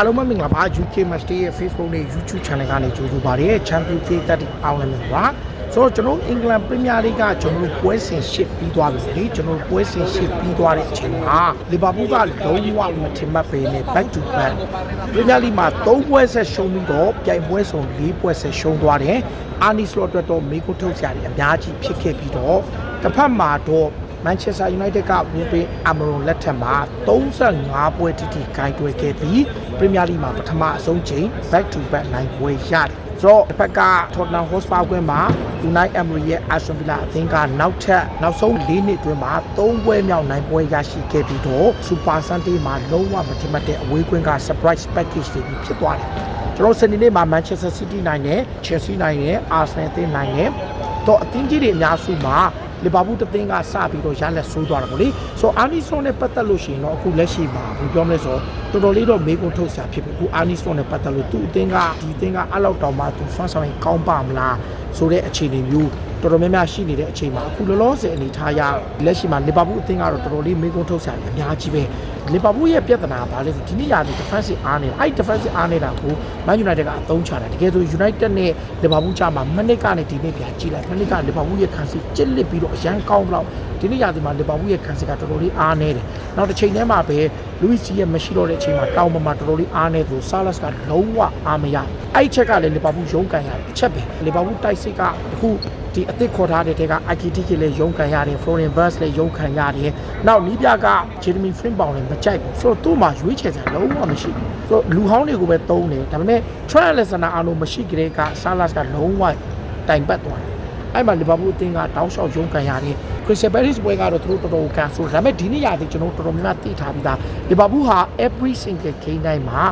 အားလုံးပဲမင်္ဂလာပါ UK Match Day ရဲ့ Facebook နဲ့ YouTube Channel ကနေကြိုဆိုပါရစေ Champion League တက်အောင်လည်းပါဆိုတော့ကျွန်တော်အင်္ဂလန်ပရီးမီယာလိကကျွန်တော်တို့ပွဲစဉ်ရှစ်ပြီးသွားပြီလေကျွန်တော်တို့ပွဲစဉ်ရှစ်ပြီးသွားတဲ့အချိန်မှာလီဗာပူးကလုံးဝမထင်မှတ်ပေနဲ့ back to back ပရီးမီယာလိမှာ၃ပွဲဆက်ရှုံးပြီးတော့ပြိုင်ပွဲစုံ၄ပွဲဆက်ရှုံးသွားတယ်အာနီစလော့အတွက်တော့မေကိုထုတ်စရာတွေအများကြီးဖြစ်ခဲ့ပြီးတော့တစ်ဖက်မှာတော့ Manchester United က Ruben Amorim လက်ထက်မှာ35ပွဲတိတိဂိုင်းတွဲခဲ့ပြီး Premier League မှာပထမအဆုံးချိန် back to back နိုင်ပွဲရတယ်။ဆိုတော့တစ်ဖက်က Tottenham Hotspur ကွင်းမှာ Unai Emery ရဲ့ Aston Villa အသင်းကနောက်ထပ်နောက်ဆုံး၄နှစ်အတွင်းမှာ၃ပွဲမြောက်နိုင်ပွဲရရှိခဲ့ပြီးတော့ Super Sunday မှာလုံးဝမထင်မှတ်တဲ့အဝေးကွင်းက surprise package တွေဖြစ်သွားတယ်။ကျွန်တော်စနေနေ့မှာ Manchester City နိုင်တယ် Chelsea နိုင်တယ် Arsenal အသင်းနိုင်တယ်တော့အသင်းကြီးတွေအများစုမှာ လီဗာပူးတသင်းကစပြီးတော့ရလက်ဆိုးသွားတာပေါ့လေဆိုတော့အာနီဆွန်နဲ့ပတ်သက်လို့ရှိရင်တော့အခုလက်ရှိမှာဘယ်ပြောမလဲဆိုတော့တော်တော်လေးတော့မေးခွန်းထုတ်စရာဖြစ်ပြီအခုအာနီဆွန်နဲ့ပတ်သက်လို့သူ့အသင်းကဒီအသင်းကအဲ့လောက်တောင်မှသူဆွမ်းဆောင်ရင်ကောင်းပါမလားဆိုတဲ့အခြေအနေမျိုး တော်တော်များများရှိနေတဲ့အချိန်မှာအခုလောလောဆယ်အနေထားရလက်ရှိမှာလီဗာပူးအသင်းကတော့တော်တော်လေးမေးခွန်းထုတ်စရာအများကြီးပဲလီဗာပူးရဲ့ပြဿနာကဘာလဲဆိုဒီနေ့ရာဒီ defensive အားနေတာအဲ့ defensive အားနေတာကို Man United ကအသုံးချတာတကယ်ဆို United နဲ့လီဗာပူးကြားမှာမနစ်ကနေဒီနေ့ပြန်ကြည့်လိုက်မနစ်ကလီဗာပူးရဲ့ခံစစ်ကျစ်လစ်ပြီးတော့အရန်ကောင်းတော့ဒီနေ့ရာဒီမှာလီဗာပူးရဲ့ခံစစ်ကတော်တော်လေးအားနေတယ်နောက်တစ်ချိန်တည်းမှာပဲ Luis Diaz ရဲ့မရှိတော့တဲ့အချိန်မှာတောင်ပမာတော်တော်လေးအားနေသူ Salas ကလုံးဝအားမရအဲ့ဒီချက်ကလည်းလီဗာပူးရုန်းကန်ရတယ်အချက်ပဲလီဗာပူးတိုက်စစ်ကအခု ဒီအသစ်ခေါ်ထားတဲ့တဲက IKTK လည်းရုန်းကန်ရတယ် Florian Wirtz လည်းရုန်းကန်ရတယ်နောက်နီးပြက Jeremy Frimpong လည်းမကြိုက်ဘူးဆိုတော့သူ့မှာရွေးချယ်စရာလုံးဝမရှိဘူးဆိုတော့လူဟောင်းတွေကိုပဲသုံးတယ်ဒါပေမဲ့ Trent Alexander Arnold မရှိကြတဲ့က Salas ကလုံးဝတိုင်ပတ်သွားတယ်အဲ့မှာလီဗာပူးအသင်းကတောင်းလျှောက်ရုန်းကန်ရတယ် Crystal Palace ပွဲကတော့သူတို့တော်တော်ကန်ဆိုဒါပေမဲ့ဒီနေ့ရာသီကျွန်တော်တို့တော်တော်များများသိထားပြီးသားလီဗာပူးဟာ every single game တိုင်းမှာ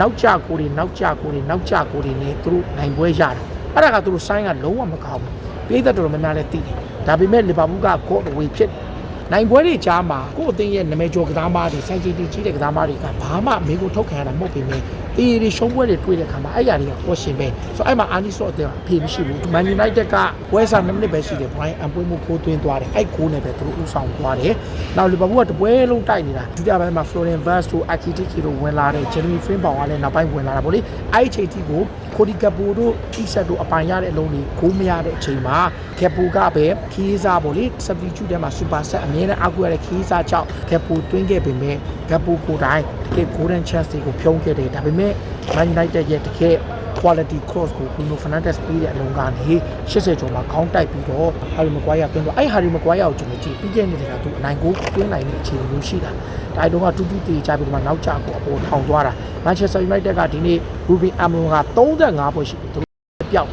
နောက်ကျကိုတွေနောက်ကျကိုတွေနောက်ကျကိုတွေနဲ့သူတို့နိုင်ပွဲရတယ်အဲ့ဒါကသူတို့ဆိုင်းကလုံးဝမကောင်းဘူး ပြည်သက်တော်တော်များများလည်းသိတယ်ဒါပေမဲ့လီဗာပူးက God away ဖြစ်တယ်နိုင်ပွဲတွေကြားမှာကိုယ့်အသင်းရဲ့နာမည်ကျော်ကစားမတွေစိုင်းကြီးတီကြီးတဲ့ကစားမတွေကဘာမှအမေကိုထုတ်ခံရတာမဟုတ်ပေမဲ့ တီရီရှုံးပွဲတွေတွေ့တဲ့ခါမှာအဲ့ຢာတွေကကိုရှင်ပဲဆိုတော့အဲ့မှာအာနီဆော့အသင်းကအဖေမရှိဘူးမန်ယူနိုက်တက်ကပွဲစား2မိနစ်ပဲရှိတယ်ဘရိုင်းအန်ပွဲမှုကိုသွင်းသွားတယ်အဲ့ကိုနဲ့ပဲသူတို့ဥဆောင်သွားတယ်နောက်လီဗာပူးကတပွဲလုံးတိုက်နေတာဒုတိယပိုင်းမှာ Florian Wirtz တို့ Akitiki တို့ဝင်လာတယ် Jeremy Frimpong ကလည်းနောက်ပိုင်းဝင်လာတာပေါ့လေအဲ့ဒီချိန်ထိကိုခိုဒီကပူတို့အီဆက်တို့အပိုင်ရတဲ့အလုံးကြီးကိုမရတဲ့အချိန်မှာကပူကပဲခီးစားပေါ့လေ substitute ထဲမှာ super set အမြဲတမ်းအကူရတဲ့ခီးစားကြောင့်ကပူတွင်းခဲ့ပေမဲ့ကပူကိုယ်တိုင်တကယ် golden chance တွေကိုဖြုံးခဲ့တယ်ဒါပေမဲ့ Man United ရဲ့တကယ် quality cross ကို Bruno Fernandes ပြီးတဲ့အလုံးကနေ80ကျော်မှာခေါင်းတိုက်ပြီးတော့ Harry Maguire တွင်းတော့အဲ့ Harry Maguire ကိုကျွန်တော်ကြည့်ပြီးခဲ့နေတဲ့ကသူအနိုင်ကိုတွင်းနိုင်တဲ့အခြေအနေမျိုးရှိတာဒါတုန်းကတူတူတေချပြီးတော့နောက်ကျကိုအပေါ်ထောင်သွားတာ Manchester United ကဒီနေ့ Ruben Amorim က35ပွဲရှိပြီသူတို့ပြောက်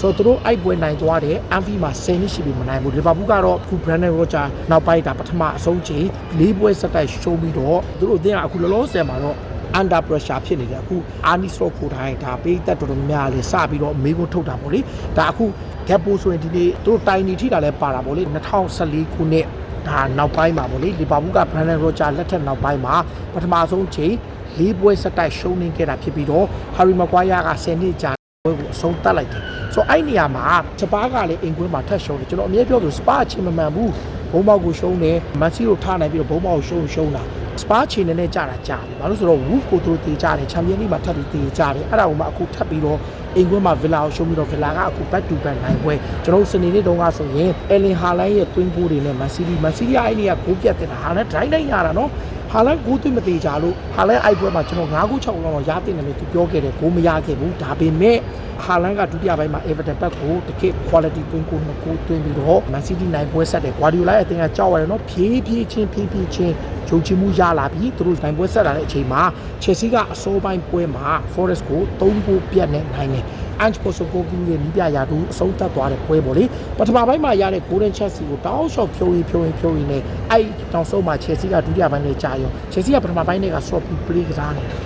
ဆိုတော့သူတို့အိုက်ပွဲနိုင်သွားတယ်အန်ဖီမှာ10နှစ်ရှိပြီမနိုင်ဘူးလီဗာပူးကတော့အခု Brandon Rodgers နောက်ပိုင်းဒါပထမအဆုံးချိန်၄ပွဲဆက်တိုက်ရှုံးပြီးတော့သူတို့အသင်းကအခုလောလောဆယ်မှာတော့ under pressure ဖြစ်နေတယ်အခုအာနီစ troke ကိုတိုင်းဒါပေးသက်တော်တော်များများလေးစပြီးတော့မေးခွန်းထုတ်တာပေါ့လေဒါအခု gap ပိုဆိုရင်ဒီနေ့သူတို့တိုင်နေထိတာလဲပါတာပေါ့လေ2014ခုနှစ်ဒါနောက်ပိုင်းမှာပေါ့လေလီဗာပူးက Brandon Rodgers လက်ထက်နောက်ပိုင်းမှာပထမဆုံးချိန်လေးပွဲဆက်တိုက်ရှုံးနေခဲ့တာဖြစ်ပြီးတော့ Harry Maguire က10နှစ်ကြာပွဲကိုအဆုံးသတ်လိုက်တယ်ဆိုတော့အဲ့နေရာမှာစပါးကလည်းအင်ကွင်းမှာထပ်ရှုံးတယ်ကျွန်တော်အမြဲပြောလို့စပါးအချင်းမမှန်ဘူးဘုံမောက်ကိုရှုံးတယ်မန်စီကိုထားနိုင်ပြီးတော့ဘုံမောက်ကိုရှုံးရှုံးတာ စပါးချင်နေနဲ့ကြာတာကြာတယ်ဘာလို့ဆိုတော့ Wolf ကိုသူတို့တေးကြတယ်ချန်ပီယံလိမှာထပ်ပြီးတေးကြတယ်အဲ့ဒါကိုမှအခုထပ်ပြီးတော့အင်ကွင်းမှာ Villa ကိုရှုံးပြီးတော့ Villa ကအခု back to back နိုင်ပွဲကျွန်တော်စနေနေ့တုန်းကဆိုရင် Ellen Haaland ရဲ့ twin goal တွေနဲ့ Man City Man City အဲ့ဒီကဂိုးပြတ်တယ်ဟာလည်း drive နိုင်ရတာနော် ဟာလန်ကိုသွင်းမသေးကြလို့ဟာလန်အိုက်ပွဲမှာကျွန်တော်9ခု6ခုလောက်ရတင်တယ်လို့သူပြောခဲ့တယ်ကိုမရခဲ့ဘူးဒါပေမဲ့ဟာလန်ကဒုတိယပိုင်းမှာ Everton ဘက်ကိုတကယ် quality သွင်းကိုနှစ်ခုသွင်းပြီးတော့ Man City နိုင်ပွဲဆက်တယ် Guardiola ရဲ့အသင်းကကြောက်ရတယ်နော်ဖြည်းဖြည်းချင်းဖြည်းဖြည်းချင်းဂျုံချမှုရလာပြီးသူတို့နိုင်ပွဲဆက်လာတဲ့အချိန်မှာ Chelsea ကအစိုးပိုင်းပွဲမှာ Forest ကို3ဂိုးပြတ်နဲ့နိုင်တယ် Ange Postecoglou ရဲ့နီးပြရာသူအဆုံးသတ်သွားတဲ့ပွဲပေါ့လေပထမပိုင်းမှာရတဲ့ Golden Chelsea ကိုတောင်းလျှောက်ဖြိုးရင်ဖြိုးရင်ဖြိုးရင်နဲ့အဲ့တောင်ဆုံးမှာ Chelsea ကဒုတိယပိုင်းနဲ့ကြာရော Chelsea ကပထမပိုင်းနဲ့က soft play ကစားနေတယ်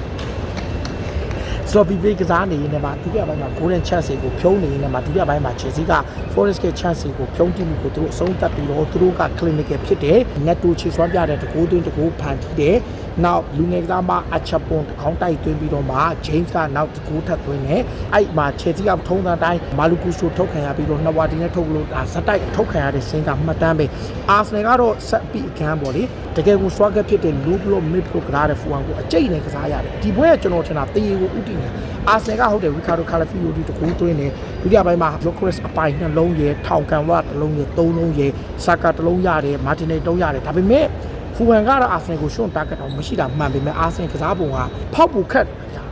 sloppy play ကစားနေရင်လည်းမှာဒုတိယပိုင်းမှာ golden chance တွေကိုဖြုံးနေရင်လည်းမှာဒုတိယပိုင်းမှာ Chelsea က Forest က chance တွေကိုဖြုံးတိမှုကိုသူတို့အဆုံးသတ်ပြီးတော့သူတို့က clinical ဖြစ်တယ် net to ချေစွမ်းပြတဲ့တကိုးသွင်းတကိုးဖန်တီးတယ် နောက်လူငယ်ကစားမအချက်ပွန်ခေါင်းတိုက်သွင်းပြီးတော့မှ James ကနောက်တကိုးထပ်သွင်းတယ်အဲ့မှာ Chelsea ကထုံးစံတိုင်းမာလူကူဆိုထုတ်ခံရပြီးတော့နှစ်ဝါတီနဲ့ထုတ်လို့ဒါဇက်တိုက်ထုတ်ခံရတဲ့စင်းကမှတ်တမ်းပဲ Arsenal ကတော့ဆက်ပြီးအခန်းပေါ့လေတကယ်ကို swag ဖြစ်တဲ့ low blow mid pro ကစားတဲ့ Fuan ကိုအကျိတ်နဲ့ကစားရတယ်ဒီဘွဲကကျွန်တော်ထင်တာတေးကိုဥတည်နေအာဆင်ကဟုတ်တယ် Ricardo Calafiori တကူသွင်းတယ်ဒုတိယပိုင်းမှာ Lucas အပိုင်နှလုံးရယ်ထောင်ကန်ဝတစ်လုံးရယ်သုံးလုံးရယ်ဆာကာတစ်လုံးရတယ်မာတင်နေတုံးရတယ်ဒါပေမဲ့ ဖူဝန်ကတော့အာဆင်ကိုရှွန့်တာကတ်တော့မရှိတာမှန်ပေမဲ့အာဆင်ကစားပုံကဖောက်ပူခတ်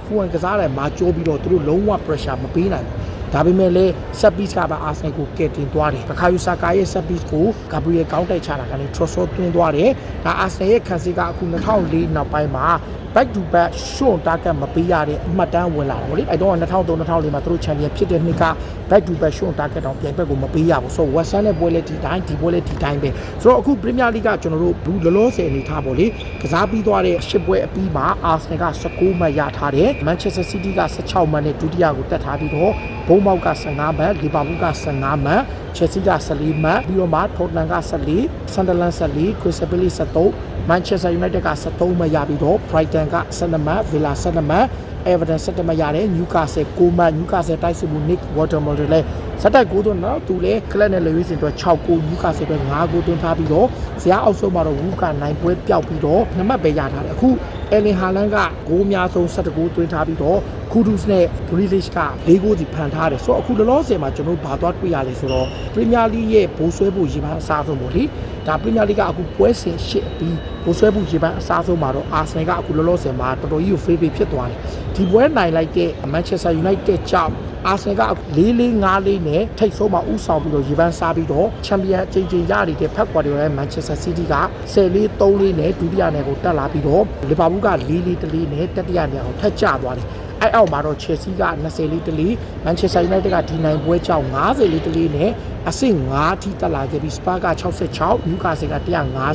ဖူဝန်ကစားတယ်မာကျိုးပြီးတော့သူတို့လုံးဝ pressure မပေးနိုင်ဘူးဒါပေမဲ့လည်း set piece ကပါအာဆင်ကိုကယ်တင်သွားတယ်။ဘခါယူဆာကာရဲ့ set piece ကိုဂါဘရီယယ်ကောင်းတိုက်ချတာကလည်း Trossard သွင်းသွားတယ်။ဒါအာဆင်ရဲ့ခံစစ်ကအခု2004နောက်ပိုင်းမှာ back to back ရှွန့်တာကတ်မပေးရတဲ့အမှတ်တမ်းဝင်လာတာဗောလေ။အဲတော့2003 2004မှာသူတို့ champion ဖြစ်တဲ့နှစ်က back to back ရှွန့်တာကတ်တော့ပြိုင်ဘက်ကိုမပေးရဘူး။ဆိုတော့ West Ham နဲ့ပွဲလဲဒီတိုင်းဒီပွဲလဲဒီတိုင်းပဲ။ဆိုတော့အခု Premier League ကကျွန်တော်တို့ဘူးလောလောဆယ်အနေထားဗောလေ။ကစားပြီးသွားတဲ့ရှစ်ပွဲအပြီးမှာ Arsenal က19မှတ်ရထားတယ်။ Manchester City က16မှတ်နဲ့ဒုတိယကိုတက်ထားပြီးတော့ဘုံမောက်က15မှတ်လီဗာပူးက15မှတ် Chelsea က14မှတ်ပြီးတော့မှ Tottenham က14 Sunderland 14 Crystal Palace 13 Manchester United က73မှတ်ရပြီးတော့ Brighton က12မှတ် Villa 12မှတ် Everton 17မှတ်ရတယ် Newcastle 9မှတ် Newcastle တိုက်စစ်မှု Nick Watermore တွေလည်းစက်တိုက်9သွင်းတော့သူလည်း club နဲ့ Lewis အတွက်6ကို Newcastle အတွက်5ကိုသွင်းထားပြီးတော့ဇယားအောက်ဆုံးမှာတော့ Wolves က9ပွဲပျောက်ပြီးတော့2မှတ်ပဲရထားတယ်အခု Erling Haaland ကဂိုးအများဆုံး17ဂိုးသွင်းထားပြီးတော့ Kudus နဲ့ Grealish က၄ဂိုးစီဖန်ထားတယ်ဆိုတော့အခုလောလောဆယ်မှာကျွန်တော်တို့ဘာသွားတွေ့ရလဲဆိုတော့ Premier League ရဲ့ဘိုးဆွဲဖို့ရေပန်းအစားဆုံးပေါ့လေဒါ Premier League ကအခုပွဲစဉ်၈အပြီးဘိုးဆွဲဖို့ရေပန်းအစားဆုံးမှာတော့ Arsenal ကအခုလောလောဆယ်မှာတော်တော်ကြီးကို favorite ဖြစ်သွားတယ်ဒီပွဲနိုင်လိုက်တဲ့ Manchester United ကြောင့် အာဆင်က4 4 5 4နဲ့ထိတ်ဆုံးမှာဥဆောင်ပြီးတော့ရေပန်းစားပြီးတော့ချန်ပီယံအချိန်ချင်းရနေတဲ့ဖက်ကွာဒီရိုရဲ့ Manchester City က10 4 3 4နဲ့ဒုတိယနယ်ကိုတက်လာပြီးတော့လီဗာပူးက4 4 3 4နဲ့တတိယနယ်ကိုထက်ကျသွားတယ်အဲအောက်မှာတော့ Chelsea က20လေးတလီ Manchester United ကဒီနိုင်ပွဲကြောင့်50လေးတလီနဲ့ အဆင့်5ထိတက်လာခဲ့ပြီး Spurs က66 Newcastle က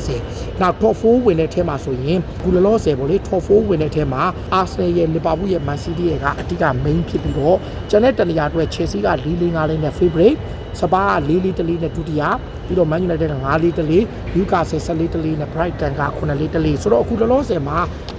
150နောက် top 4ဝင်တဲ့ထဲမှာဆိုရင်ကူလလောဆယ်ပေါ့လေ top 4ဝင်တဲ့ထဲမှာ Arsenal ရဲ့ Liverpool ရဲ့ Man City ရဲ့ကအဓိက main ဖြစ်ပြီးတော့ကျန်တဲ့တနေရာအတွက် Chelsea က4 4 5လေးနဲ့ favorite စပါးက4လေးတလေးနဲ့ဒုတိယပြီးတော့ Man United က5လေးတလေး Newcastle 14လေးတလေးနဲ့ Brighton က9လေးတလေးဆိုတော့အခုလောလောဆယ်မှာ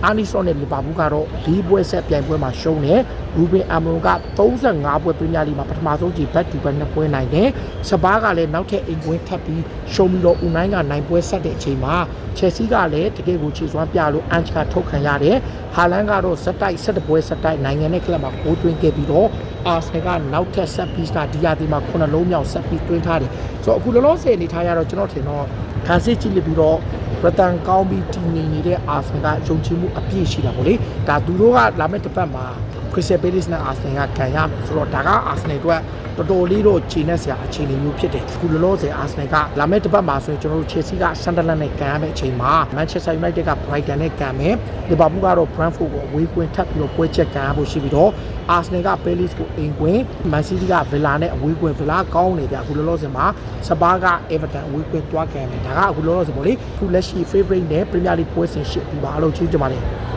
Arsenal နဲ့ Liverpool ကတော့၄ပွဲဆက်ပြိုင်ပွဲမှာရှုံးတယ် Ruben Amorim က35ပွဲ Premier League မှာပထမဆုံးကြိမ် back to back နှစ်ပွဲနိုင်တယ်စပါးကလည်းနောက်ထပ်အိမ်ပွဲထပ်ပြီးရှုံးပြီးတော့ Unai ကနိုင်ပွဲဆက်တဲ့အချိန်မှာ Chelsea ကလည်းတကယ်ကိုခြေစွမ်းပြလို့ Ange ကထုတ်ခံရတယ်ဟာလန်ကတော့ဇက်တိုက်7ပွဲဆက်တိုက်နိုင်ငံနဲ့ကလပ်မှာဂိုးသွင်းခဲ့ပြီးတော့ Arsenal ကနောက်ထပ် set piece ကဒီယာဒီမှာ9လုံးမြောက် set piece သွင်းထားတယ်ဆိုတော့အခုလောလောဆယ်အနေထားရတော့ကျွန်တော်ထင်တော့ခန်းစစ်ကြည့်လိပြီးတော့ရတန်ကောင်းပြီးတည်ငြိမ်နေတဲ့ Arsenal ကယုံကြည်မှုအပြည့်ရှိတာပေါ့လေဒါသူတို့ကလာမယ့်တစ်ပတ်မှာ Crystal Palace နဲ့ Arsenal ကခံရမယ်ဆိုတော့ဒါက Arsenal အတွက် တော်တော်လေးတော့ခြေနဲ့ဆရာအခြေအနေမျိုးဖြစ်တယ်အခုလောလောဆယ် Arsenal ကလာမယ့်တစ်ပတ်မှာဆိုရင်ကျွန်တော်တို့ Chelsea က Sunderland နဲ့ကန်ရမယ့်အချိန်မှာ Manchester United က Brighton နဲ့ကန်မယ် Liverpool ကတော့ Brentford ကိုအဝေးကွင်းထပ်ပြီးတော့ပွဲချက်ကန်ရဖို့ရှိပြီးတော့ Arsenal က Palace ကိုအိမ်ကွင်း Man City က Villa နဲ့အဝေးကွင်း Villa ကောင်းနေပြအခုလောလောဆယ်မှာ Spurs က Everton အဝေးကွင်းတွားကန်တယ်ဒါကအခုလောလောဆယ်ပေါ့လေအခုလက်ရှိ favorite နဲ့ Premier League ပွဲစဉ်ရှစ်ပြီးပါအားလုံးချင်းကြပါလေ